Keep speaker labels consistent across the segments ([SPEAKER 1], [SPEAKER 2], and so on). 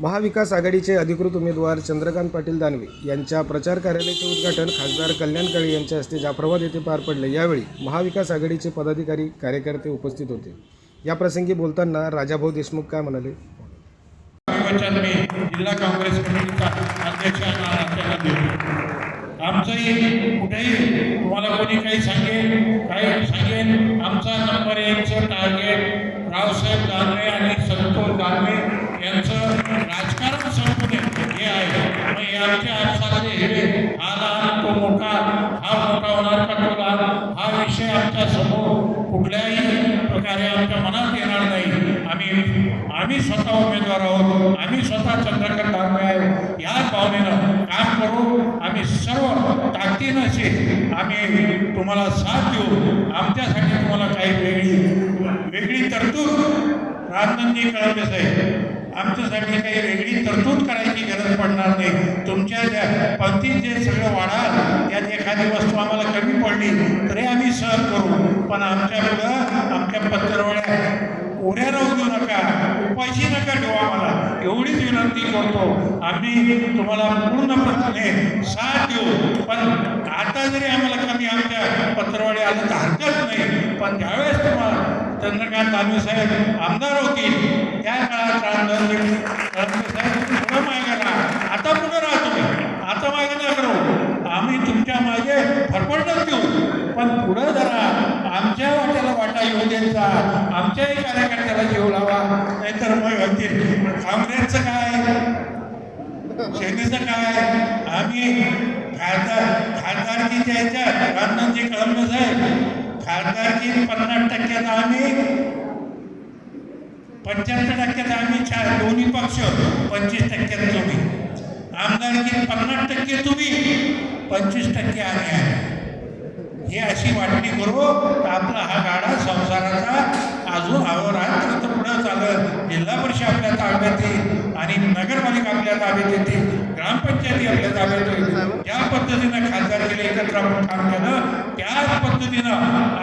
[SPEAKER 1] महाविकास आघाडीचे अधिकृत उमेदवार चंद्रकांत पाटील दानवे यांच्या प्रचार कार्यालयाचे उद्घाटन खासदार कल्याण काळे यांच्या हस्ते जाफराबाद येथे पार पडले. यावेळी महाविकास आघाडीचे पदाधिकारी कार्यकर्ते उपस्थित होते. या प्रसंगी बोलताना राजाभाऊ देशमुख काय म्हणाले?
[SPEAKER 2] मी जिल्हा काँग्रेस कमिटीचा अध्यक्ष आमचंही कुठेही तुम्हाला कोणी काही मग हे आमचे हा लहान तो मोठा हा मोठा होणार का तो लहान हा विषय आमच्यासमोर कुठल्याही प्रकारे आमच्या मनात येणार नाही. आम्ही आम्ही स्वतः उमेदवार आहोत. आम्ही स्वतः चंद्रकांत धारणे आहोत या भावनेनं काम करू आम्ही सर्व ताकदीनं असे आम्ही तुम्हाला साथ देऊ. आमच्यासाठी तुम्हाला काही वेगळी वेगळी तरतूद राजनंदी कळवले साहेब. आमच्यासाठी काही वेगळी तरतूद करायची गरज पडणार नाही. तुमच्या ज्या पंक्तीत जे सगळं वाढाल त्यात एखादी वस्तू आम्हाला कमी पडली तरी आम्ही सहन करू. पण आमच्या मुलं आमच्या पत्रवळ्या उड्या राहू देऊ नका. उपाशी नका ठेवा आम्हाला. एवढीच विनंती करतो. आम्ही तुम्हाला पूर्णपणे साथ देऊ. पण आता जरी आम्हाला कमी आमच्या पत्रवाडी आलं तर हरकत नाही. पण ज्यावेळेस तुम्हाला चंद्रकांत दानवे साहेब आमदार होतील त्या काळात रामदासजी दानवे साहेब पुढं मागे राहा आता पुढं राहा तुम्ही आता मागे नका राहू आम्ही तुमच्या मागे फरफडत देऊ पण पुढं जरा आमच्या लावा योजनेचा आमच्याही कार्यकर्त्याला जीव लावा. नाहीतर मग म्हणतील काँग्रेसचं काय? सेनेचं काय? आम्ही खासदार खासदारकीच्या ह्याच्यात रामनाथजी कळमने साहेब. खासदारकी पन्नास टक्क्यात आम्ही पंच्याहत्तर टक्क्यात आम्ही चार दोन्ही पक्ष पंचवीस टक्क्यात तुम्ही. आमदारकी पन्नास टक्के तुम्ही पंचवीस टक्के आम्ही आहे. हे अशी वाटणी करू तर आपला हा गाडा संसाराचा अजून अहोरात्र तर पुढं चालत जिल्हा परिषद आपल्या ताब्यात येईल आणि नगरपालिका आपल्या ताब्यात येते ग्रामपंचायती आपल्या ताब्यात येईल ज्या पद्धतीनं खासदार केले एकत्र आपण काम केलं त्याच पद्धतीनं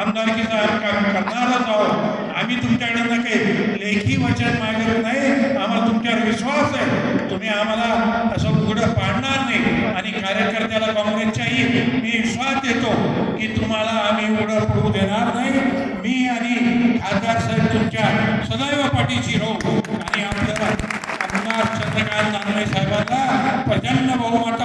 [SPEAKER 2] आमदारकीचं आम्ही काम करणारच आहोत. आम्ही तुमच्याकडे काही लेखी वचन मागत नाही. आम्हाला तुमच्यावर विश्वास आहे. तुम्ही आम्हाला असं पुढं पाडणार नाही. आणि कार्यकर्त्याला काँग्रेसच्याही मी विश्वास देतो की तुम्हाला आम्ही उडं पडू देणार नाही. मी आणि खासदार साहेब तुमच्या सदैव पाठीशी राहू. పథకాలను అందజేసే వల్ల ప్రజల బహుమత.